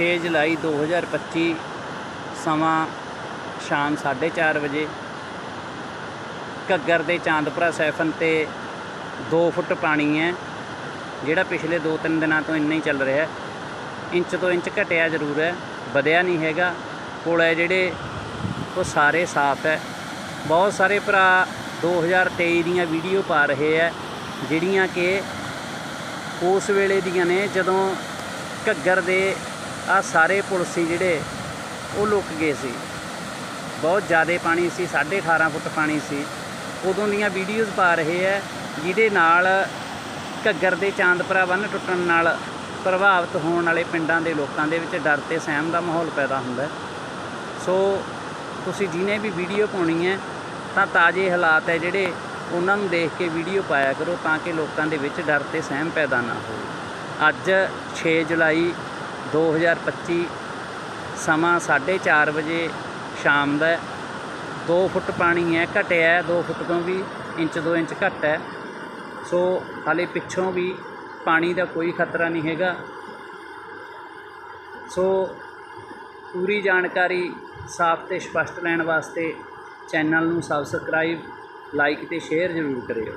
6 ਜੁਲਾਈ 2025 ਸਮਾਂ ਸ਼ਾਮ 4:30 ਵਜੇ ਘੱਗਰ ਦੇ ਚਾਂਦਪੁਰਾ ਸੈਫਨ ਤੇ 2 ਫੁੱਟ ਪਾਣੀ ਹੈ, ਜਿਹੜਾ ਪਿਛਲੇ 2-3 ਦਿਨਾਂ ਤੋਂ ਇੰਨਾ ਹੀ ਚੱਲ ਰਿਹਾ ਹੈ। ਇੰਚ ਤੋਂ ਇੰਚ ਘਟਿਆ ਜ਼ਰੂਰ ਹੈ, ਵਧਿਆ ਨਹੀਂ ਹੈਗਾ। ਪੁਲ ਹੈ ਜਿਹੜੇ, ਉਹ ਸਾਰੇ ਸਾਫ਼ ਹੈ। ਬਹੁਤ ਸਾਰੇ ਭਰਾ 2023 ਦੀਆਂ ਵੀਡੀਓ ਪਾ ਰਹੇ ਹੈ, ਜਿਹੜੀਆਂ ਕਿ ਉਸ ਵੇਲੇ ਦੀਆਂ ਨੇ, ਜਦੋਂ ਘੱਗਰ ਦੇ ਆ ਸਾਰੇ ਪੁਲਸੀ ਜਿਹੜੇ, ਉਹ ਲੁੱਕ ਗਏ ਸੀ। ਬਹੁਤ ਜ਼ਿਆਦਾ ਪਾਣੀ ਸੀ 18.5 ਫੁੱਟ ਪਾਣੀ ਸੀ। ਉਦੋਂ ਦੀਆਂ ਵੀਡੀਓਜ਼ ਪਾ ਰਹੇ ਹੈ ਜਿਹਦੇ ਨਾਲ ਘੱਗਰ ਦੇ ਚਾਂਦਪਰਾ ਬੰਨ ਟੁੱਟਣ ਨਾਲ ਪ੍ਰਭਾਵਿਤ ਹੋਣ ਵਾਲੇ ਪਿੰਡਾਂ ਦੇ ਲੋਕਾਂ ਦੇ ਵਿੱਚ ਡਰ ਤੇ ਸਹਿਮ ਦਾ ਮਾਹੌਲ ਪੈਦਾ ਹੁੰਦਾ ਸੋ, ਤੁਸੀਂ ਜਿਹਨੇ ਵੀ ਵੀਡੀਓ ਪਾਉਣੀ ਹੈ, ਤਾਂ ਤਾਜ਼ੇ ਹਾਲਾਤ ਹੈ ਜਿਹੜੇ ਉਹਨਾਂ ਨੂੰ ਦੇਖ ਕੇ ਵੀਡੀਓ ਪਾਇਆ ਕਰੋ, ਤਾਂ ਕਿ ਲੋਕਾਂ ਦੇ ਵਿੱਚ ਡਰ ਤੇ ਸਹਿਮ ਪੈਦਾ ਨਾ ਹੋਵੇ। ਅੱਜ 6 ਜੁਲਾਈ 2025 ਸਮਾਂ 4:30 ਵਜੇ ਸ਼ਾਮ ਦਾ 2 ਫੁੱਟ ਪਾਣੀ ਹੈ, ਘਟਿਆ ਹੈ 2 ਫੁੱਟ ਤੋਂ ਵੀ ਇੰਚ 2 ਇੰਚ ਘੱਟ ਹੈ। ਸੋ ਹਾਲੇ ਪਿੱਛੋਂ ਵੀ ਪਾਣੀ ਦਾ ਕੋਈ ਖਤਰਾ ਨਹੀਂ ਹੈਗਾ। ਸੋ ਪੂਰੀ ਜਾਣਕਾਰੀ ਸਾਫ਼ ਤੇ ਸਪਸ਼ਟ ਲੈਣ ਵਾਸਤੇ ਚੈਨਲ ਨੂੰ ਸਬਸਕ੍ਰਾਈਬ ਲਾਈਕ ਤੇ ਸ਼ੇਅਰ ਜ਼ਰੂਰ ਕਰਿਓ।